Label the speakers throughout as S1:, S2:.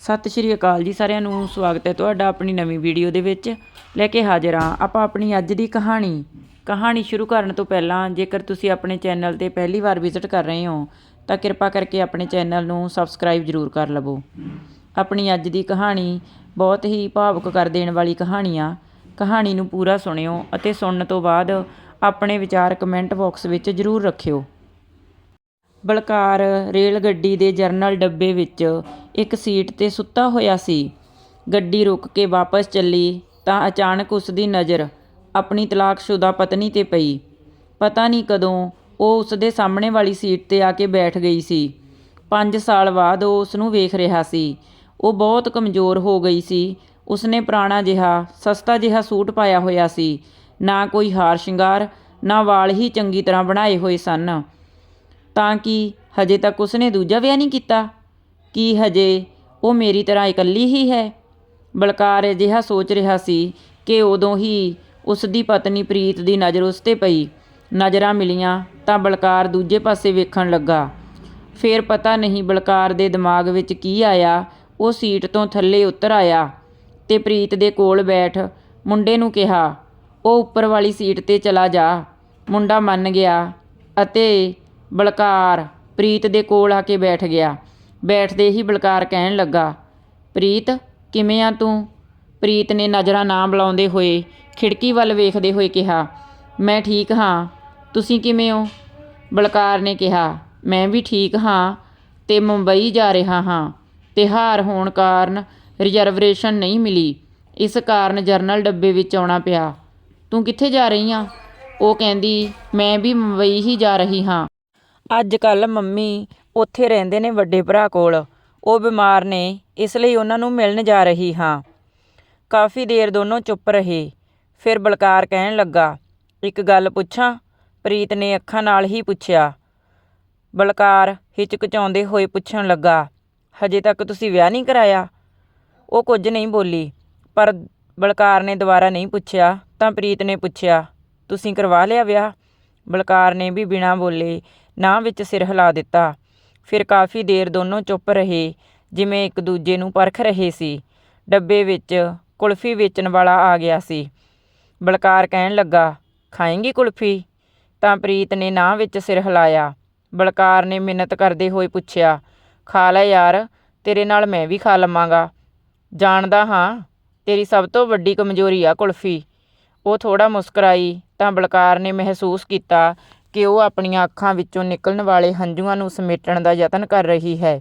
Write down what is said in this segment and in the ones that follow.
S1: ਸਤਿ ਸ਼੍ਰੀ ਅਕਾਲ ਜੀ ਸਾਰਿਆਂ ਨੂੰ, ਸਵਾਗਤ ਹੈ ਤੁਹਾਡਾ ਆਪਣੀ ਨਵੀਂ ਵੀਡੀਓ ਦੇ ਵਿੱਚ। ਲੈ ਕੇ ਹਾਜ਼ਰ ਹਾਂ ਆਪਾਂ ਆਪਣੀ ਅੱਜ ਦੀ ਕਹਾਣੀ। ਕਹਾਣੀ ਸ਼ੁਰੂ ਕਰਨ ਤੋਂ ਪਹਿਲਾਂ ਜੇਕਰ ਤੁਸੀਂ ਆਪਣੇ ਚੈਨਲ ਤੇ ਪਹਿਲੀ ਵਾਰ ਵਿਜ਼ਿਟ ਕਰ ਰਹੇ ਹੋ, ਤਾਂ ਕਿਰਪਾ ਕਰਕੇ ਆਪਣੇ ਚੈਨਲ ਨੂੰ ਸਬਸਕ੍ਰਾਈਬ ਜ਼ਰੂਰ ਕਰ ਲਵੋ। ਆਪਣੀ ਅੱਜ ਦੀ ਕਹਾਣੀ ਬਹੁਤ ਹੀ ਭਾਵੁਕ ਕਰ ਦੇਣ ਵਾਲੀ ਕਹਾਣੀ ਆ। ਕਹਾਣੀ ਨੂੰ ਪੂਰਾ ਸੁਣਿਓ ਅਤੇ ਸੁਣਨ ਤੋਂ ਬਾਅਦ ਆਪਣੇ ਵਿਚਾਰ ਕਮੈਂਟ ਬਾਕਸ ਵਿੱਚ ਜ਼ਰੂਰ ਰੱਖਿਓ। ਬਲਕਾਰ ਰੇਲ ਗੱਡੀ ਦੇ ਜਰਨਲ ਡੱਬੇ ਵਿੱਚ ਇੱਕ ਸੀਟ ਤੇ ਸੁੱਤਾ ਹੋਇਆ ਸੀ। ਗੱਡੀ ਰੁਕ ਕੇ ਵਾਪਸ ਚੱਲੀ ਤਾਂ ਅਚਾਨਕ ਉਸ ਦੀ ਨਜ਼ਰ ਆਪਣੀ ਤਲਾਕਸ਼ੁਦਾ ਪਤਨੀ ਤੇ ਪਈ। ਪਤਾ ਨਹੀਂ ਕਦੋਂ ਉਹ ਉਸ ਦੇ ਸਾਹਮਣੇ ਵਾਲੀ ਸੀਟ ਤੇ ਆ ਕੇ ਬੈਠ ਗਈ ਸੀ। 5 ਸਾਲ ਬਾਅਦ ਉਹ ਉਸ ਨੂੰ ਵੇਖ ਰਿਹਾ ਸੀ। ਉਹ ਬਹੁਤ ਕਮਜ਼ੋਰ ਹੋ ਗਈ ਸੀ। ਉਸਨੇ ਪੁਰਾਣਾ ਜਿਹਾ, ਸਸਤਾ ਜਿਹਾ ਸੂਟ ਪਾਇਆ ਹੋਇਆ ਸੀ। ਨਾ ਕੋਈ ਹਾਰ ਸ਼ਿੰਗਾਰ, ਨਾ ਵਾਲ ਹੀ ਚੰਗੀ ਤਰ੍ਹਾਂ ਬਣਾਏ ਹੋਏ ਸਨ। ਤਾਂ ਕਿ ਹਜੇ ਤੱਕ ਉਸਨੇ ਦੂਜਾ ਵਿਆਹ ਨਹੀਂ ਕੀਤਾ। ਕੀ ਹਜੇ ਉਹ ਮੇਰੀ ਤਰ੍ਹਾਂ ਇਕੱਲੀ ਹੀ ਹੈ? ਬਲਕਾਰ ਅਜਿਹਾ ਸੋਚ ਰਿਹਾ ਸੀ ਕਿ ਉਦੋਂ ਹੀ ਉਸ ਦੀ ਪਤਨੀ ਪ੍ਰੀਤ ਦੀ ਨਜ਼ਰ ਉਸ ਤੇ ਪਈ। ਨਜ਼ਰਾਂ ਮਿਲੀਆਂ ਤਾਂ ਬਲਕਾਰ ਦੂਜੇ ਪਾਸੇ ਵੇਖਣ ਲੱਗਾ। ਫਿਰ ਪਤਾ ਨਹੀਂ ਬਲਕਾਰ ਦੇ ਦਿਮਾਗ ਵਿੱਚ ਕੀ ਆਇਆ। ਉਹ ਸੀਟ ਤੋਂ ਥੱਲੇ ਉਤਰ ਆਇਆ ਤੇ ਪ੍ਰੀਤ ਦੇ ਕੋਲ ਬੈਠ ਮੁੰਡੇ ਨੂੰ ਕਿਹਾ, ਉਹ ਉੱਪਰ ਵਾਲੀ ਸੀਟ ਤੇ ਚਲਾ ਜਾ। ਮੁੰਡਾ ਮੰਨ ਗਿਆ ਅਤੇ ਬਲਕਾਰ ਪ੍ਰੀਤ ਦੇ ਕੋਲ ਆ ਕੇ ਬੈਠ ਗਿਆ। ਬੈਠਦੇ ਹੀ ਬਲਕਾਰ ਕਹਿਣ ਲੱਗਾ, ਪ੍ਰੀਤ, ਕਿਵੇਂ ਆ ਤੂੰ? ਪ੍ਰੀਤ ਨੇ ਨਜ਼ਰਾਂ ਨਾ ਬੁਲਾਉਂਦੇ ਹੋਏ ਖਿੜਕੀ ਵੱਲ ਵੇਖਦੇ ਹੋਏ ਕਿਹਾ, ਮੈਂ ਠੀਕ ਹਾਂ। ਤੁਸੀਂ ਕਿਵੇਂ ਹੋ? ਬਲਕਾਰ ਨੇ ਕਿਹਾ, ਮੈਂ ਵੀ ਠੀਕ ਹਾਂ ਤੇ ਮੁੰਬਈ ਜਾ ਰਿਹਾ ਹਾਂ ਤੇ ਹਾਰ ਹੋਣ ਕਾਰਨ ਰਿਜ਼ਰਵੇਸ਼ਨ ਨਹੀਂ ਮਿਲੀ। ਇਸ ਕਾਰਨ ਜਰਨਲ ਡੱਬੇ ਵਿੱਚ ਆਉਣਾ ਪਿਆ। ਤੂੰ ਕਿੱਥੇ ਜਾ ਰਹੀ ਆ? ਉਹ ਕਹਿੰਦੀ, ਮੈਂ ਵੀ ਮੁੰਬਈ ਹੀ ਜਾ ਰਹੀ ਹਾਂ। ਅੱਜ ਕੱਲ੍ਹ ਮੰਮੀ ਉੱਥੇ ਰਹਿੰਦੇ ਨੇ ਵੱਡੇ ਭਰਾ ਕੋਲ। ਉਹ ਬਿਮਾਰ ਨੇ, ਇਸ ਲਈ ਉਹਨਾਂ ਨੂੰ ਮਿਲਣ ਜਾ ਰਹੀ ਹਾਂ। ਕਾਫੀ ਦੇਰ ਦੋਨੋਂ ਚੁੱਪ ਰਹੇ। ਫਿਰ ਬਲਕਾਰ ਕਹਿਣ ਲੱਗਾ, ਇੱਕ ਗੱਲ ਪੁੱਛਾਂ? ਪ੍ਰੀਤ ਨੇ ਅੱਖਾਂ ਨਾਲ ਹੀ ਪੁੱਛਿਆ। ਬਲਕਾਰ ਹਿਚਕਚਾਉਂਦੇ ਹੋਏ ਪੁੱਛਣ ਲੱਗਾ, ਹਜੇ ਤੱਕ ਤੁਸੀਂ ਵਿਆਹ ਨਹੀਂ ਕਰਾਇਆ? ਉਹ ਕੁਝ ਨਹੀਂ ਬੋਲੀ, ਪਰ ਬਲਕਾਰ ਨੇ ਦੁਬਾਰਾ ਨਹੀਂ ਪੁੱਛਿਆ, ਤਾਂ ਪ੍ਰੀਤ ਨੇ ਪੁੱਛਿਆ, ਤੁਸੀਂ ਕਰਵਾ ਲਿਆ ਵਿਆਹ? ਬਲਕਾਰ ਨੇ ਵੀ ਬਿਨਾਂ ਬੋਲੇ ਨਾ ਵਿੱਚ ਸਿਰ ਹਿਲਾ ਦਿੱਤਾ। ਫਿਰ ਕਾਫੀ ਦੇਰ ਦੋਨੋਂ ਚੁੱਪ ਰਹੇ, ਜਿਵੇਂ ਇੱਕ ਦੂਜੇ ਨੂੰ ਪਰਖ ਰਹੇ ਸੀ। ਡੱਬੇ ਵਿੱਚ ਕੁਲਫੀ ਵੇਚਣ ਵਾਲਾ ਆ ਗਿਆ ਸੀ। ਬਲਕਾਰ ਕਹਿਣ ਲੱਗਾ, ਖਾਏਂਗੀ ਕੁਲਫੀ? ਤਾਂ ਪ੍ਰੀਤ ਨੇ ਨਾਂਹ ਵਿੱਚ ਸਿਰ ਹਿਲਾਇਆ। ਬਲਕਾਰ ਨੇ ਮਿੰਨਤ ਕਰਦੇ ਹੋਏ ਪੁੱਛਿਆ, ਖਾ ਲੈ ਯਾਰ, ਤੇਰੇ ਨਾਲ ਮੈਂ ਵੀ ਖਾ ਲਵਾਂਗਾ। ਜਾਣਦਾ ਹਾਂ, ਤੇਰੀ ਸਭ ਤੋਂ ਵੱਡੀ ਕਮਜ਼ੋਰੀ ਆ ਕੁਲਫੀ। ਉਹ ਥੋੜਾ ਮੁਸਕਰਾਈ ਤਾਂ ਬਲਕਾਰ ਨੇ ਮਹਿਸੂਸ ਕੀਤਾ ਕਿ ਉਹ ਆਪਣੀਆਂ ਅੱਖਾਂ ਵਿੱਚੋਂ ਨਿਕਲਣ ਵਾਲੇ ਹੰਝੂਆਂ ਨੂੰ ਸਮੇਟਣ ਦਾ ਯਤਨ ਕਰ ਰਹੀ ਹੈ।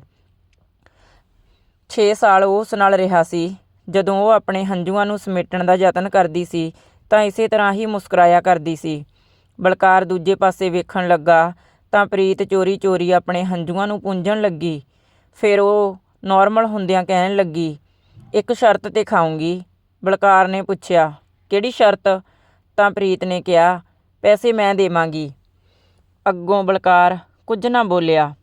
S1: 6 ਸਾਲ ਉਹ ਉਸ ਨਾਲ ਰਿਹਾ ਸੀ। ਜਦੋਂ ਉਹ ਆਪਣੇ ਹੰਝੂਆਂ ਨੂੰ ਸਮੇਟਣ ਦਾ ਯਤਨ ਕਰਦੀ ਸੀ, ਤਾਂ ਇਸੇ ਤਰ੍ਹਾਂ ਹੀ ਮੁਸਕਰਾਇਆ ਕਰਦੀ ਸੀ। ਬਲਕਾਰ ਦੂਜੇ ਪਾਸੇ ਵੇਖਣ ਲੱਗਾ, ਤਾਂ ਪ੍ਰੀਤ ਚੋਰੀ-ਚੋਰੀ ਆਪਣੇ ਹੰਝੂਆਂ ਨੂੰ ਪੂੰਝਣ ਲੱਗੀ। ਫਿਰ ਉਹ ਨਾਰਮਲ ਹੁੰਦਿਆਂ ਕਹਿਣ ਲੱਗੀ, ਇੱਕ ਸ਼ਰਤ ਤੇ ਖਾਊਂਗੀ। ਬਲਕਾਰ ਨੇ ਪੁੱਛਿਆ, ਕਿਹੜੀ ਸ਼ਰਤ? ਤਾਂ ਪ੍ਰੀਤ ਨੇ ਕਿਹਾ, ਪੈਸੇ ਮੈਂ ਦੇਵਾਂਗੀ। ਅੱਗੋਂ ਬਲਕਾਰ ਕੁਝ ਨਾ ਬੋਲਿਆ।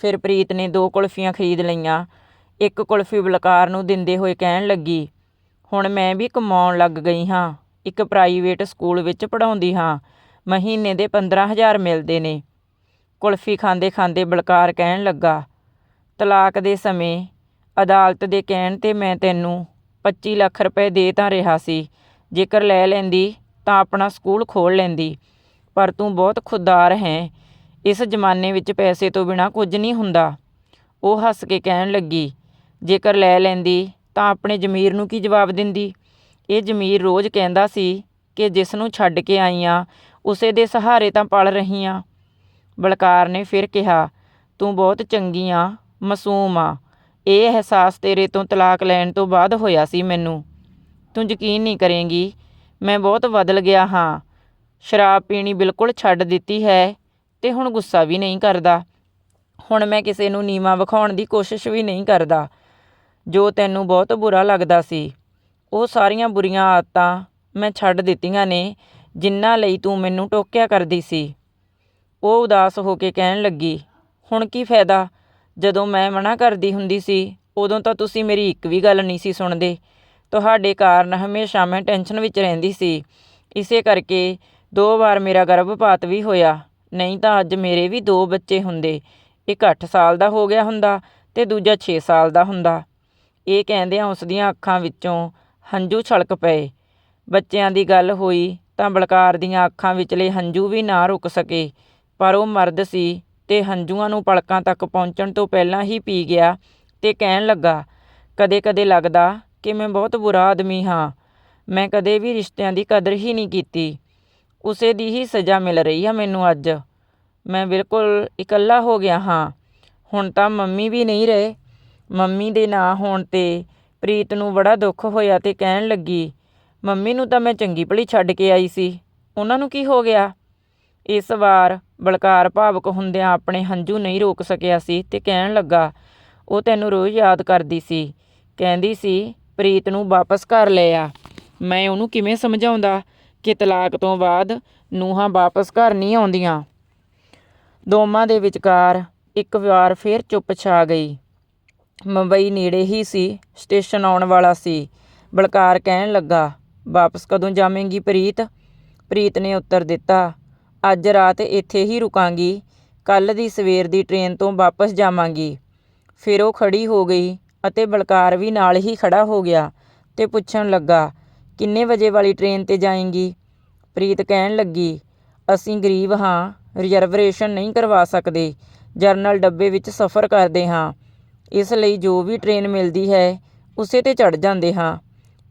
S1: ਫਿਰ ਪ੍ਰੀਤ ਨੇ ਦੋ ਕੁਲਫੀਆਂ ਖਰੀਦ ਲਈਆਂ। ਇੱਕ ਕੁਲਫੀ ਬਲਕਾਰ ਨੂੰ ਦਿੰਦੇ ਹੋਏ ਕਹਿਣ ਲੱਗੀ, ਹੁਣ ਮੈਂ ਵੀ ਕਮਾਉਣ ਲੱਗ ਗਈ ਹਾਂ। ਇੱਕ ਪ੍ਰਾਈਵੇਟ ਸਕੂਲ ਵਿੱਚ ਪੜ੍ਹਾਉਂਦੀ ਹਾਂ। ਮਹੀਨੇ ਦੇ 15000 ਮਿਲਦੇ ਨੇ। ਕੁਲਫੀ ਖਾਂਦੇ ਖਾਂਦੇ ਬਲਕਾਰ ਕਹਿਣ ਲੱਗਾ, ਤਲਾਕ ਦੇ ਸਮੇਂ ਅਦਾਲਤ ਦੇ ਕਹਿਣ ਤੇ ਮੈਂ ਤੈਨੂੰ 25 ਲੱਖ ਰੁਪਏ ਦੇ ਤਾਂ ਰਿਹਾ ਸੀ। ਜੇਕਰ ਲੈ ਲੈਂਦੀ ਤਾਂ ਆਪਣਾ ਸਕੂਲ ਖੋਲ ਲੈਂਦੀ। ਪਰ ਤੂੰ ਬਹੁਤ ਖੁਦਦਾਰ ਹੈ। ਇਸ ਜ਼ਮਾਨੇ ਵਿੱਚ ਪੈਸੇ ਤੋਂ ਬਿਨਾਂ ਕੁਝ ਨਹੀਂ ਹੁੰਦਾ। ਉਹ ਹੱਸ ਕੇ ਕਹਿਣ ਲੱਗੀ, ਜੇਕਰ ਲੈ ਲੈਂਦੀ, ਤਾਂ ਆਪਣੇ ਜ਼ਮੀਰ ਨੂੰ ਕੀ ਜਵਾਬ ਦਿੰਦੀ? ਇਹ ਜ਼ਮੀਰ ਰੋਜ਼ ਕਹਿੰਦਾ ਸੀ ਕਿ ਜਿਸ ਨੂੰ ਛੱਡ ਕੇ ਆਈ ਆਂ ਉਸੇ ਦੇ ਸਹਾਰੇ ਤਾਂ ਪਲ ਰਹੀ ਆਂ ਬਲਕਾਰ ਨੇ ਫਿਰ ਕਿਹਾ, ਤੂੰ ਬਹੁਤ ਚੰਗੀ ਆ, ਮਾਸੂਮ ਆ। ਇਹ ਅਹਿਸਾਸ ਤੇਰੇ ਤੋਂ ਤਲਾਕ ਲੈਣ ਤੋਂ ਬਾਅਦ ਹੋਇਆ ਸੀ ਮੈਨੂੰ। ਤੂੰ ਯਕੀਨ ਨਹੀਂ ਕਰੇਂਗੀ, ਮੈਂ ਬਹੁਤ ਬਦਲ ਗਿਆ ਹਾਂ। ਸ਼ਰਾਬ ਪੀਣੀ ਬਿਲਕੁਲ ਛੱਡ ਦਿੱਤੀ ਹੈ ਅਤੇ ਹੁਣ ਗੁੱਸਾ ਵੀ ਨਹੀਂ ਕਰਦਾ। ਹੁਣ ਮੈਂ ਕਿਸੇ ਨੂੰ ਨੀਵਾਂ ਵਿਖਾਉਣ ਦੀ ਕੋਸ਼ਿਸ਼ ਵੀ ਨਹੀਂ ਕਰਦਾ, ਜੋ ਤੈਨੂੰ ਬਹੁਤ ਬੁਰਾ ਲੱਗਦਾ ਸੀ। ਉਹ ਸਾਰੀਆਂ ਬੁਰੀਆਂ ਆਦਤਾਂ ਮੈਂ ਛੱਡ ਦਿੱਤੀਆਂ ਨੇ, ਜਿਨ੍ਹਾਂ ਲਈ ਤੂੰ ਮੈਨੂੰ ਟੋਕਿਆ ਕਰਦੀ ਸੀ। ਉਹ ਉਦਾਸ ਹੋ ਕੇ ਕਹਿਣ ਲੱਗੀ, ਹੁਣ ਕੀ ਫਾਇਦਾ? ਜਦੋਂ ਮੈਂ ਮਨਾ ਕਰਦੀ ਹੁੰਦੀ ਸੀ, ਉਦੋਂ ਤਾਂ ਤੁਸੀਂ ਮੇਰੀ ਇੱਕ ਵੀ ਗੱਲ ਨਹੀਂ ਸੀ ਸੁਣਦੇ। ਤੁਹਾਡੇ ਕਾਰਨ ਹਮੇਸ਼ਾ ਮੈਂ ਟੈਨਸ਼ਨ ਵਿੱਚ ਰਹਿੰਦੀ ਸੀ। ਇਸੇ ਕਰਕੇ ਦੋ ਵਾਰ ਮੇਰਾ ਗਰਭਪਾਤ ਵੀ ਹੋਇਆ। ਨਹੀਂ ਤਾਂ ਅੱਜ ਮੇਰੇ ਵੀ ਦੋ ਬੱਚੇ ਹੁੰਦੇ। ਇੱਕ 8 ਸਾਲ ਦਾ ਹੋ ਗਿਆ ਹੁੰਦਾ ਤੇ ਦੂਜਾ 6 ਸਾਲ ਦਾ ਹੁੰਦਾ। ਇਹ ਕਹਿੰਦਿਆਂ ਉਸ ਦੀਆਂ ਅੱਖਾਂ ਵਿੱਚੋਂ ਹੰਝੂ ਛਲਕ ਪਏ। ਬੱਚਿਆਂ ਦੀ ਗੱਲ ਹੋਈ ਤਾਂ ਬਲਕਾਰ ਦੀਆਂ ਅੱਖਾਂ ਵਿਚਲੇ ਹੰਝੂ ਵੀ ਨਾ ਰੁਕ ਸਕੇ। ਪਰ ਉਹ ਮਰਦ ਸੀ ਤੇ ਹੰਝੂਆਂ ਨੂੰ ਪਲਕਾਂ ਤੱਕ ਪਹੁੰਚਣ ਤੋਂ ਪਹਿਲਾਂ ਹੀ ਪੀ ਗਿਆ ਤੇ ਕਹਿਣ ਲੱਗਾ ਕਦੇ-ਕਦੇ ਲੱਗਦਾ ਕਿ ਮੈਂ ਬਹੁਤ ਬੁਰਾ ਆਦਮੀ ਹਾਂ। ਮੈਂ ਕਦੇ ਵੀ ਰਿਸ਼ਤਿਆਂ ਦੀ ਕਦਰ ਹੀ ਨਹੀਂ ਕੀਤੀ। ਉਸੇ ਦੀ ਹੀ ਸਜ਼ਾ ਮਿਲ ਰਹੀ ਆ ਮੈਨੂੰ ਅੱਜ। ਮੈਂ ਬਿਲਕੁਲ ਇਕੱਲਾ ਹੋ ਗਿਆ ਹਾਂ। ਹੁਣ ਤਾਂ ਮੰਮੀ ਵੀ ਨਹੀਂ ਰਹੇ। ਮੰਮੀ ਦੇ ਨਾ ਹੋਣ ਤੇ ਪ੍ਰੀਤ ਨੂੰ ਬੜਾ ਦੁੱਖ ਹੋਇਆ ਤੇ ਕਹਿਣ ਲੱਗੀ, ਮੰਮੀ ਨੂੰ ਤਾਂ ਮੈਂ ਚੰਗੀ ਭਲੀ ਛੱਡ ਕੇ ਆਈ ਸੀ। ਉਹਨਾਂ ਨੂੰ ਕੀ ਹੋ ਗਿਆ? ਇਸ ਵਾਰ ਬਲਕਾਰ ਭਾਵਕ ਹੁੰਦਿਆਂ ਆਪਣੇ ਹੰਝੂ ਨਹੀਂ ਰੋਕ ਸਕਿਆ ਸੀ ਤੇ ਕਹਿਣ ਲੱਗਾ, ਉਹ ਤੈਨੂੰ ਰੋਜ਼ ਯਾਦ ਕਰਦੀ ਸੀ। ਕਹਿੰਦੀ ਸੀ, ਪ੍ਰੀਤ ਨੂੰ ਵਾਪਸ ਘਰ ਲੈ ਆ। ਮੈਂ ਉਹਨੂੰ ਕਿਵੇਂ ਸਮਝਾਉਂਦਾ? ਕਿ ਤਲਾਕ ਤੋਂ ਬਾਅਦ ਨੂੰਹਾਂ ਵਾਪਸ ਘਰ ਨਹੀਂ ਆਉਂਦੀਆਂ। ਦੋਵਾਂ ਦੇ ਵਿਚਕਾਰ ਇੱਕ ਵਾਰ ਫੇਰ ਚੁੱਪ ਛਾ ਗਈ। ਮੁੰਬਈ ਨੇੜੇ ਹੀ ਸੀ, ਸਟੇਸ਼ਨ ਆਉਣ ਵਾਲਾ ਸੀ। ਬਲਕਾਰ ਕਹਿਣ ਲੱਗਾ, ਵਾਪਸ ਕਦੋਂ ਜਾਵੇਂਗੀ ਪ੍ਰੀਤ? ਪ੍ਰੀਤ ਨੇ ਉੱਤਰ ਦਿੱਤਾ, ਅੱਜ ਰਾਤ ਇੱਥੇ ਹੀ ਰੁਕਾਂਗੀ। ਕੱਲ ਦੀ ਸਵੇਰ ਦੀ ਟ੍ਰੇਨ ਤੋਂ ਵਾਪਸ ਜਾਵਾਂਗੀ। ਫਿਰ ਉਹ ਖੜੀ ਹੋ ਗਈ ਅਤੇ ਬਲਕਾਰ ਵੀ ਨਾਲ ਹੀ ਖੜਾ ਹੋ ਗਿਆ ਤੇ ਪੁੱਛਣ ਲੱਗਾ ਕਿੰਨੇ ਵਜੇ ਵਾਲੀ ਟ੍ਰੇਨ ਤੇ ਜਾਏਂਗੀ? ਪ੍ਰੀਤ ਕਹਿਣ ਲੱਗੀ, ਅਸੀਂ ਗਰੀਬ ਹਾਂ ਰਿਜ਼ਰਵਰੇਸ਼ਨ ਨਹੀਂ ਕਰਵਾ ਸਕਦੇ, ਜਰਨਲ ਡੱਬੇ ਵਿੱਚ ਸਫ਼ਰ ਕਰਦੇ ਹਾਂ। ਇਸ ਲਈ ਜੋ ਵੀ ਟ੍ਰੇਨ ਮਿਲਦੀ ਹੈ, ਉਸੇ ਤੇ ਚੜ ਜਾਂਦੇ ਹਾਂ।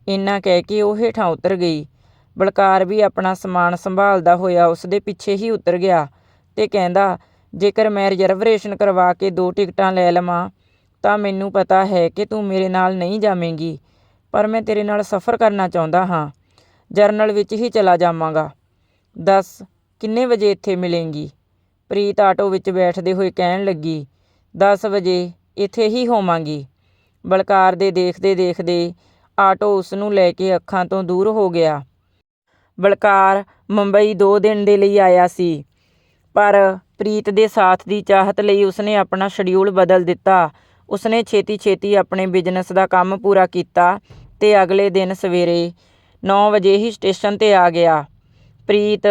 S1: ਇੰਨਾ ਕਹਿ ਕੇ ਉਹ ਹੇਠਾਂ ਉਤਰ ਗਈ। ਬਲਕਾਰ ਵੀ ਆਪਣਾ ਸਮਾਨ ਸੰਭਾਲਦਾ ਹੋਇਆ ਉਸ ਦੇ ਪਿੱਛੇ ਹੀ ਉਤਰ ਗਿਆ ਤੇ ਕਹਿੰਦਾ, ਜੇਕਰ ਮੈਂ ਰਿਜਰਵਰੇਸ਼ਨ ਕਰਵਾ ਕੇ ਦੋ ਟਿਕਟਾਂ ਲੈ ਲਵਾਂ, ਤਾਂ ਮੈਨੂੰ ਪਤਾ ਹੈ ਕਿ ਤੂੰ ਮੇਰੇ ਨਾਲ ਨਹੀਂ ਜਾਵੇਂਗੀ। ਪਰ ਮੈਂ ਤੇਰੇ ਨਾਲ ਸਫ਼ਰ ਕਰਨਾ ਚਾਹੁੰਦਾ ਹਾਂ। ਜਰਨਲ ਵਿੱਚ ਹੀ ਚਲਾ ਜਾਵਾਂਗਾ। ਦੱਸ, ਕਿੰਨੇ ਵਜੇ ਇੱਥੇ ਮਿਲੇਂਗੀ? ਪ੍ਰੀਤ ਆਟੋ ਵਿੱਚ ਬੈਠਦੇ ਹੋਏ ਕਹਿਣ ਲੱਗੀ 10 ਵਜੇ, ਇੱਥੇ ਹੀ ਹੋਵਾਂਗੀ। ਬਲਕਾਰ ਦੇ ਦੇਖਦੇ ਦੇਖਦੇ ਆਟੋ ਉਸ ਨੂੰ ਲੈ ਕੇ ਅੱਖਾਂ ਤੋਂ ਦੂਰ ਹੋ ਗਿਆ। ਬਲਕਾਰ ਮੁੰਬਈ 2 ਦਿਨ ਦੇ ਲਈ ਆਇਆ ਸੀ, ਪਰ ਪ੍ਰੀਤ ਦੇ ਸਾਥ ਦੀ ਚਾਹਤ ਲਈ ਉਸਨੇ ਆਪਣਾ ਸ਼ਡਿਊਲ ਬਦਲ ਦਿੱਤਾ। ਉਸਨੇ ਛੇਤੀ-ਛੇਤੀ ਆਪਣੇ ਬਿਜ਼ਨਸ ਦਾ ਕੰਮ ਪੂਰਾ ਕੀਤਾ। ਤੇ ਅਗਲੇ ਦਿਨ ਸਵੇਰੇ 9 ਵਜੇ ਹੀ ਸਟੇਸ਼ਨ ਤੇ ਆ ਗਿਆ। ਪ੍ਰੀਤ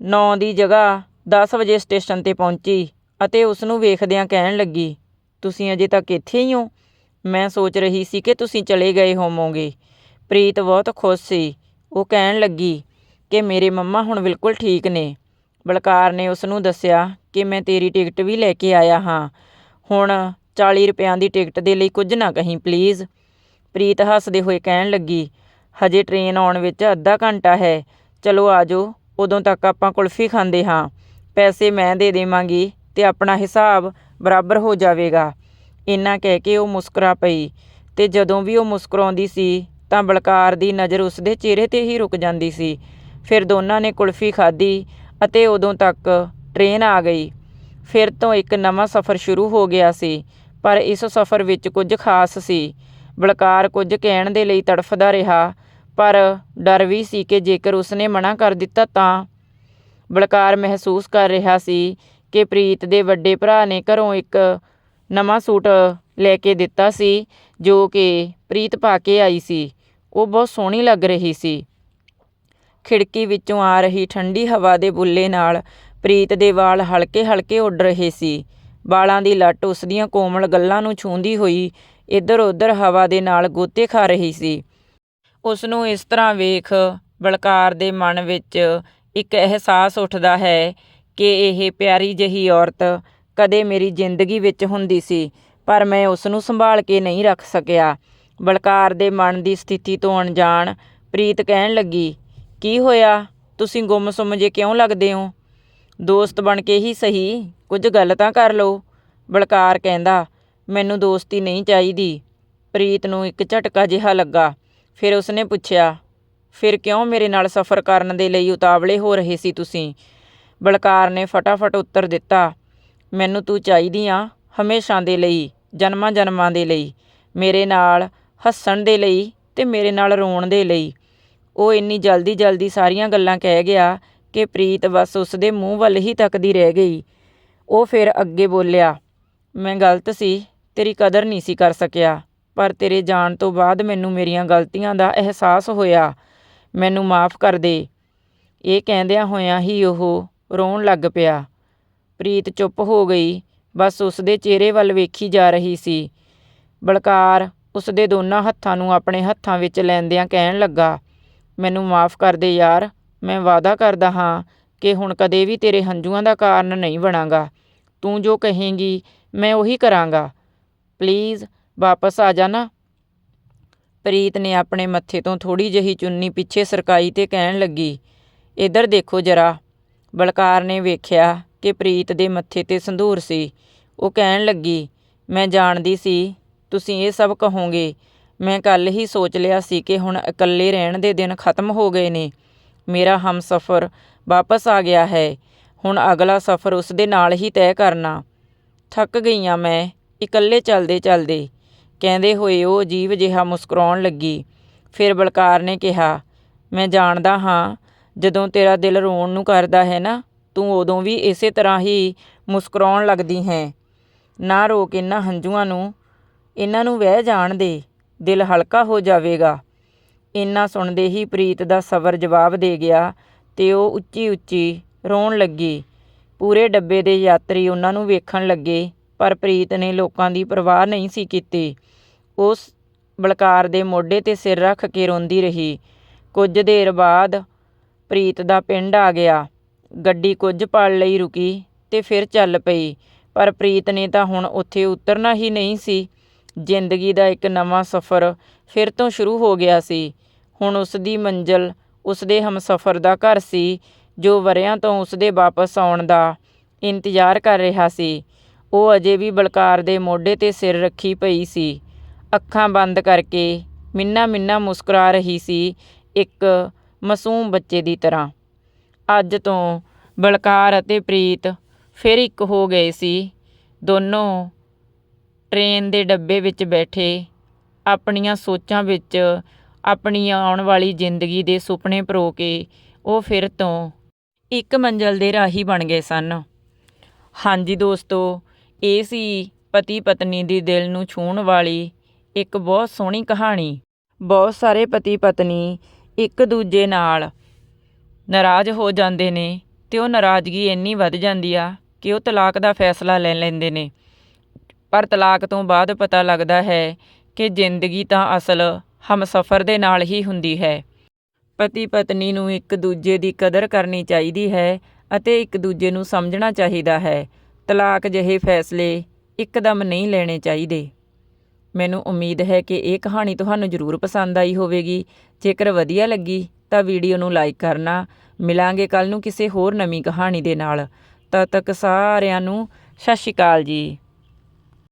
S1: 9 ਦੀ ਜਗ੍ਹਾ 10 ਵਜੇ ਸਟੇਸ਼ਨ ਤੇ ਪਹੁੰਚੀ ਅਤੇ ਉਸ ਨੂੰ ਵੇਖਦਿਆਂ ਕਹਿਣ ਲੱਗੀ, ਤੁਸੀਂ ਅਜੇ ਤੱਕ ਇੱਥੇ ਹੀ ਹੋ? ਮੈਂ ਸੋਚ ਰਹੀ ਸੀ ਕਿ ਤੁਸੀਂ ਚਲੇ ਗਏ ਹੋਵੋਗੇ। ਪ੍ਰੀਤ ਬਹੁਤ ਖੁਸ਼ ਸੀ। ਉਹ ਕਹਿਣ ਲੱਗੀ ਕਿ ਮੇਰੇ ਮੰਮਾ ਹੁਣ ਬਿਲਕੁਲ ਠੀਕ ਨੇ। ਬਲਕਾਰ ਨੇ ਉਸ ਨੂੰ ਦੱਸਿਆ ਕਿ ਮੈਂ ਤੇਰੀ ਟਿਕਟ ਵੀ ਲੈ ਕੇ ਆਇਆ ਹਾਂ। ਹੁਣ 40 ਰੁਪਿਆਂ ਦੀ ਟਿਕਟ ਦੇ ਲਈ ਕੁਝ ਨਾ ਕਹੀਂ, ਪਲੀਜ਼। ਪ੍ਰੀਤ ਹੱਸਦੇ ਹੋਏ ਕਹਿਣ ਲੱਗੀ, ਹਜੇ ਟ੍ਰੇਨ ਆਉਣ ਵਿੱਚ ਅੱਧਾ ਘੰਟਾ ਹੈ। ਚਲੋ ਆਜੋ ਉਦੋਂ ਤੱਕ ਆਪਾਂ ਕੁਲਫੀ ਖਾਂਦੇ ਹਾਂ। ਪੈਸੇ ਮੈਂ ਦੇ ਦੇਵਾਂਗੀ ਤੇ ਆਪਣਾ ਹਿਸਾਬ ਬਰਾਬਰ ਹੋ ਜਾਵੇਗਾ। ਇੰਨਾ ਕਹਿ ਕੇ ਉਹ ਮੁਸਕਰਾ ਪਈ ਤੇ ਜਦੋਂ ਵੀ ਉਹ ਮੁਸਕਰਾਉਂਦੀ ਸੀ ਤਾਂ ਬਲਕਾਰ ਦੀ ਨਜ਼ਰ ਉਸ ਦੇ ਚਿਹਰੇ ਤੇ ਹੀ ਰੁਕ ਜਾਂਦੀ ਸੀ। ਫਿਰ ਦੋਨਾਂ ਨੇ ਕੁਲਫੀ ਖਾਧੀ ਅਤੇ ਉਦੋਂ ਤੱਕ ਟ੍ਰੇਨ ਆ ਗਈ। ਫਿਰ ਤੋਂ ਇੱਕ ਨਵਾਂ ਸਫ਼ਰ ਸ਼ੁਰੂ ਹੋ ਗਿਆ ਸੀ, ਪਰ ਇਸ ਸਫ਼ਰ ਵਿੱਚ ਕੁਝ ਖਾਸ ਸੀ। ਬਲਕਾਰ ਕੁਝ ਕਹਿਣ ਦੇ ਲਈ ਤੜਫਦਾ ਰਿਹਾ, ਪਰ ਡਰ ਵੀ ਸੀ ਕਿ ਜੇਕਰ ਉਸਨੇ ਮਨਾ ਕਰ ਦਿੱਤਾ ਤਾਂ ਬਲਕਾਰ ਮਹਿਸੂਸ ਕਰ ਰਿਹਾ ਸੀ ਕਿ ਪ੍ਰੀਤ ਦੇ ਵੱਡੇ ਭਰਾ ਨੇ ਘਰੋਂ ਇੱਕ ਨਵਾਂ ਸੂਟ ਲੈ ਕੇ ਦਿੱਤਾ ਸੀ, ਜੋ ਕਿ ਪ੍ਰੀਤ ਪਾ ਕੇ ਆਈ ਸੀ। ਉਹ ਬਹੁਤ ਸੋਹਣੀ ਲੱਗ ਰਹੀ ਸੀ। ਖਿੜਕੀ ਵਿੱਚੋਂ ਆ ਰਹੀ ਠੰਡੀ ਹਵਾ ਦੇ ਬੁੱਲੇ ਨਾਲ ਪ੍ਰੀਤ ਦੇ ਵਾਲ ਹਲਕੇ-ਹਲਕੇ ਉੱਡ ਰਹੇ ਸੀ। ਵਾਲਾਂ ਦੀ ਲੱਟ ਉਸ ਦੀਆਂ ਕੋਮਲ ਗੱਲਾਂ ਨੂੰ ਛੂੰਹਦੀ ਹੋਈ ਇੱਧਰ-ਉੱਧਰ ਹਵਾ ਦੇ ਨਾਲ ਗੋਤੇ ਖਾ ਰਹੀ ਸੀ। ਉਸ ਨੂੰ ਇਸ ਤਰ੍ਹਾਂ ਵੇਖ ਬਲਕਾਰ ਦੇ ਮਨ ਵਿੱਚ ਇੱਕ ਅਹਿਸਾਸ ਉੱਠਦਾ ਹੈ ਕਿ ਇਹ ਪਿਆਰੀ ਜਹੀ ਔਰਤ ਕਦੇ ਮੇਰੀ ਜ਼ਿੰਦਗੀ ਵਿੱਚ ਹੁੰਦੀ ਸੀ, ਪਰ ਮੈਂ ਉਸ ਨੂੰ ਸੰਭਾਲ ਕੇ ਨਹੀਂ ਰੱਖ ਸਕਿਆ। ਬਲਕਾਰ ਦੇ ਮਨ ਦੀ ਸਥਿਤੀ ਤੋਂ ਅਣਜਾਣ ਪ੍ਰੀਤ ਕਹਿਣ ਲੱਗੀ, ਕੀ ਹੋਇਆ? ਤੁਸੀਂ ਗੁੰਮਸੁੰਮ ਜੇ ਕਿਉਂ ਲੱਗਦੇ ਹੋ? ਦੋਸਤ ਬਣ ਕੇ ਹੀ ਸਹੀ, ਕੁਝ ਗੱਲ ਤਾਂ ਕਰ ਲਓ। ਬਲਕਾਰ ਕਹਿੰਦਾ ਮੈਨੂੰ ਦੋਸਤੀ ਨਹੀਂ ਚਾਹੀਦੀ। ਪ੍ਰੀਤ ਨੂੰ ਇੱਕ ਝਟਕਾ ਜਿਹਾ ਲੱਗਾ। ਫਿਰ ਉਸਨੇ ਪੁੱਛਿਆ, ਫਿਰ ਕਿਉਂ ਮੇਰੇ ਨਾਲ ਸਫ਼ਰ ਕਰਨ ਦੇ ਲਈ ਉਤਾਵਲੇ ਹੋ ਰਹੇ ਸੀ ਤੁਸੀਂ? ਬਲਕਾਰ ਨੇ ਫਟਾਫਟ ਉੱਤਰ ਦਿੱਤਾ, ਮੈਨੂੰ ਤੂੰ ਚਾਹੀਦੀ ਆ ਹਮੇਸ਼ਾ ਦੇ ਲਈ, ਜਨਮਾਂ ਜਨਮਾਂ ਦੇ ਲਈ, ਮੇਰੇ ਨਾਲ ਹੱਸਣ ਦੇ ਲਈ ਤੇ ਮੇਰੇ ਨਾਲ ਰੋਣ ਦੇ ਲਈ। ਉਹ ਇੰਨੀ ਜਲਦੀ ਜਲਦੀ ਸਾਰੀਆਂ ਗੱਲਾਂ ਕਹਿ ਗਿਆ ਕਿ ਪ੍ਰੀਤ ਬਸ ਉਸ ਦੇ ਮੂੰਹ ਵੱਲ ਹੀ ਤੱਕਦੀ ਰਹਿ ਗਈ। ਉਹ ਫਿਰ ਅੱਗੇ ਬੋਲਿਆ, ਮੈਂ ਗਲਤ ਸੀ। ਤੇਰੀ ਕਦਰ ਨਹੀਂ ਸੀ ਕਰ ਸਕਿਆ, ਪਰ ਤੇਰੇ ਜਾਣ ਤੋਂ ਬਾਅਦ ਮੈਨੂੰ ਮੇਰੀਆਂ ਗਲਤੀਆਂ ਦਾ ਅਹਿਸਾਸ ਹੋਇਆ। ਮੈਨੂੰ ਮਾਫ ਕਰ ਦੇ। ਇਹ ਕਹਿੰਦਿਆਂ ਹੋਇਆਂ ਹੀ ਉਹ ਰੋਣ ਲੱਗ ਪਿਆ। ਪ੍ਰੀਤ ਚੁੱਪ ਹੋ ਗਈ, ਬਸ ਉਸ ਦੇ ਚਿਹਰੇ ਵੱਲ ਵੇਖੀ ਜਾ ਰਹੀ ਸੀ। ਬਲਕਾਰ ਉਸ ਦੇ ਦੋਨਾਂ ਹੱਥਾਂ ਨੂੰ ਆਪਣੇ ਹੱਥਾਂ ਵਿੱਚ ਲੈਂਦਿਆਂ ਕਹਿਣ ਲੱਗਾ, ਮੈਨੂੰ ਮਾਫ ਕਰ ਦੇ ਯਾਰ, ਮੈਂ ਵਾਅਦਾ ਕਰਦਾ ਹਾਂ ਕਿ ਹੁਣ ਕਦੇ ਵੀ ਤੇਰੇ ਹੰਝੂਆਂ ਦਾ ਕਾਰਨ ਨਹੀਂ ਬਣਾਂਗਾ। ਤੂੰ ਜੋ ਕਹੇਂਗੀ, ਮੈਂ ਉਹੀ ਕਰਾਂਗਾ। ਪਲੀਜ਼ ਵਾਪਸ ਆ ਜਾਣਾ। ਪ੍ਰੀਤ ਨੇ ਆਪਣੇ ਮੱਥੇ ਤੋਂ ਥੋੜੀ ਜਿਹੀ ਚੁੰਨੀ ਪਿੱਛੇ ਸਰਕਾਈ ਤੇ ਕਹਿਣ ਲੱਗੀ, ਇੱਧਰ ਦੇਖੋ ਜਰਾ। ਬਲਕਾਰ ਨੇ ਵੇਖਿਆ ਕਿ ਪ੍ਰੀਤ ਦੇ ਮੱਥੇ ਤੇ ਸੰਧੂਰ ਸੀ। ਉਹ ਕਹਿਣ ਲੱਗੀ, ਮੈਂ ਜਾਣਦੀ ਸੀ, ਤੁਸੀਂ ਇਹ ਸਭ ਕਹੋਗੇ। ਮੈਂ ਕੱਲ ਹੀ ਸੋਚ ਲਿਆ ਸੀ ਕਿ ਹੁਣ ਇਕੱਲੇ ਰਹਿਣ ਦੇ ਦਿਨ ਖਤਮ ਹੋ ਗਏ ਨੇ। ਮੇਰਾ ਹਮਸਫਰ ਵਾਪਸ ਆ ਗਿਆ ਹੈ। ਹੁਣ ਅਗਲਾ ਸਫ਼ਰ ਉਸ ਦੇ ਨਾਲ ਹੀ ਤੈਅ ਕਰਨਾ। ਥੱਕ ਗਈਆਂ ਮੈਂ। ਇਕੱਲੇ ਚੱਲਦੇ ਚੱਲਦੇ ਕਹਿੰਦੇ ਹੋਏ ਉਹ ਅਜੀਬ ਜਿਹਾ ਮੁਸਕਰਾਉਣ ਲੱਗੀ। ਫਿਰ ਬਲਕਾਰ ਨੇ ਕਿਹਾ, ਮੈਂ ਜਾਣਦਾ ਹਾਂ, ਜਦੋਂ ਤੇਰਾ ਦਿਲ ਰੋਣ ਨੂੰ ਕਰਦਾ ਹੈ ਨਾ, ਤੂੰ ਉਦੋਂ ਵੀ ਇਸੇ ਤਰ੍ਹਾਂ ਹੀ ਮੁਸਕਰਾਉਣ ਲੱਗਦੀ ਹੈ। ਨਾ ਰੋਕ ਇਹਨਾਂ ਹੰਝੂਆਂ ਨੂੰ ਇਹਨਾਂ ਨੂੰ ਵਹਿ ਜਾਣ ਦੇ, ਦਿਲ ਹਲਕਾ ਹੋ ਜਾਵੇਗਾ। ਇੰਨਾ ਸੁਣਦੇ ਹੀ ਪ੍ਰੀਤ ਦਾ ਸਬਰ ਜਵਾਬ ਦੇ ਗਿਆ ਤੇ ਉਹ ਉੱਚੀ ਉੱਚੀ ਰੋਣ ਲੱਗੀ। ਪੂਰੇ ਡੱਬੇ ਦੇ ਯਾਤਰੀ ਉਹਨਾਂ ਨੂੰ ਵੇਖਣ ਲੱਗੇ ਪਰ ਪ੍ਰੀਤ ਨੇ ਲੋਕਾਂ ਦੀ ਪਰਵਾਹ ਨਹੀਂ ਸੀ ਕੀਤੀ। ਉਸ ਬਲਕਾਰ ਦੇ ਮੋਢੇ ਤੇ ਸਿਰ ਰੱਖ ਕੇ ਰੋਂਦੀ ਰਹੀ। ਕੁਝ ਦੇਰ ਬਾਅਦ ਪ੍ਰੀਤ ਦਾ ਪਿੰਡ ਆ ਗਿਆ। ਗੱਡੀ ਕੁਝ ਪਲ ਲਈ ਰੁਕੀ ਤੇ ਫਿਰ ਚੱਲ ਪਈ। ਪਰ ਪ੍ਰੀਤ ਨੇ ਤਾਂ ਹੁਣ ਉੱਥੇ ਉਤਰਨਾ ਹੀ ਨਹੀਂ ਸੀ। ਜ਼ਿੰਦਗੀ ਦਾ ਇੱਕ ਨਵਾਂ ਸਫ਼ਰ ਫਿਰ ਤੋਂ ਸ਼ੁਰੂ ਹੋ ਗਿਆ ਸੀ। ਹੁਣ ਉਸ ਦੀ ਮੰਜ਼ਲ ਉਸ ਦੇ ਹਮਸਫ਼ਰ ਦਾ ਘਰ ਸੀ, ਜੋ ਵਰਿਆਂ ਤੋਂ ਉਸ ਦੇ ਵਾਪਸ ਆਉਣ ਦਾ ਇੰਤਜ਼ਾਰ ਕਰ ਰਿਹਾ ਸੀ। ਉਹ ਅਜੇ ਵੀ ਬਲਕਾਰ ਦੇ ਮੋਢੇ ਤੇ ਸਿਰ ਰੱਖੀ ਪਈ ਸੀ। ਅੱਖਾਂ ਬੰਦ ਕਰਕੇ ਮਿੰਨਾ ਮਿੰਨਾ ਮੁਸਕਰਾ ਰਹੀ ਸੀ ਇੱਕ ਮਾਸੂਮ ਬੱਚੇ ਦੀ ਤਰ੍ਹਾਂ। ਅੱਜ ਤੋਂ ਬਲਕਾਰ ਅਤੇ ਪ੍ਰੀਤ ਫਿਰ ਇੱਕ ਹੋ ਗਏ ਸੀ। ਦੋਨੋਂ ਟ੍ਰੇਨ ਦੇ ਡੱਬੇ ਵਿੱਚ ਬੈਠੇ, ਆਪਣੀਆਂ ਸੋਚਾਂ ਵਿੱਚ ਆਪਣੀ ਆਉਣ ਵਾਲੀ ਜ਼ਿੰਦਗੀ ਦੇ ਸੁਪਨੇ ਪਰੋ ਕੇ ਉਹ ਫਿਰ ਤੋਂ ਇੱਕ ਮੰਜ਼ਲ ਦੇ ਰਾਹੀ ਬਣ ਗਏ ਸਨ। ਹਾਂਜੀ ਦੋਸਤੋ ਇਹ ਸੀ ਪਤੀ ਪਤਨੀ ਦੀ ਦਿਲ ਨੂੰ ਛੂਹਣ ਵਾਲੀ ਇੱਕ ਬਹੁਤ ਸੋਹਣੀ ਕਹਾਣੀ। ਬਹੁਤ ਸਾਰੇ ਪਤੀ ਪਤਨੀ ਇੱਕ ਦੂਜੇ ਨਾਲ ਨਾਰਾਜ਼ ਹੋ ਜਾਂਦੇ ਨੇ ਤੇ ਉਹ ਨਾਰਾਜ਼ਗੀ ਇੰਨੀ ਵੱਧ ਜਾਂਦੀ ਆ ਕਿ ਉਹ ਤਲਾਕ ਦਾ ਫੈਸਲਾ ਲੈ ਲੈਂਦੇ ਨੇ। ਪਰ ਤਲਾਕ ਤੋਂ ਬਾਅਦ ਪਤਾ ਲੱਗਦਾ ਹੈ ਕਿ ਜ਼ਿੰਦਗੀ ਤਾਂ ਅਸਲ ਹਮਸਫਰ ਦੇ ਨਾਲ ਹੀ ਹੁੰਦੀ ਹੈ। ਪਤੀ ਪਤਨੀ ਨੂੰ ਇੱਕ ਦੂਜੇ ਦੀ ਕਦਰ ਕਰਨੀ ਚਾਹੀਦੀ ਹੈ ਅਤੇ ਇੱਕ ਦੂਜੇ ਨੂੰ ਸਮਝਣਾ ਚਾਹੀਦਾ ਹੈ। ਤਲਾਕ ਜਿਹੇ ਫੈਸਲੇ ਇੱਕਦਮ ਨਹੀਂ ਲੈਣੇ ਚਾਹੀਦੇ। ਮੈਨੂੰ ਉਮੀਦ ਹੈ ਕਿ ਇਹ ਕਹਾਣੀ ਤੁਹਾਨੂੰ ਜ਼ਰੂਰ ਪਸੰਦ ਆਈ ਹੋਵੇਗੀ। ਜੇਕਰ ਵਧੀਆ ਲੱਗੀ ਤਾਂ ਵੀਡੀਓ ਨੂੰ ਲਾਈਕ ਕਰਨਾ। ਮਿਲਾਂਗੇ ਕੱਲ ਨੂੰ ਕਿਸੇ ਹੋਰ ਨਵੀਂ ਕਹਾਣੀ ਦੇ ਨਾਲ। ਤਦ ਤੱਕ ਸਾਰਿਆਂ ਨੂੰ ਸਤਿ ਸ਼੍ਰੀ ਅਕਾਲ ਜੀ।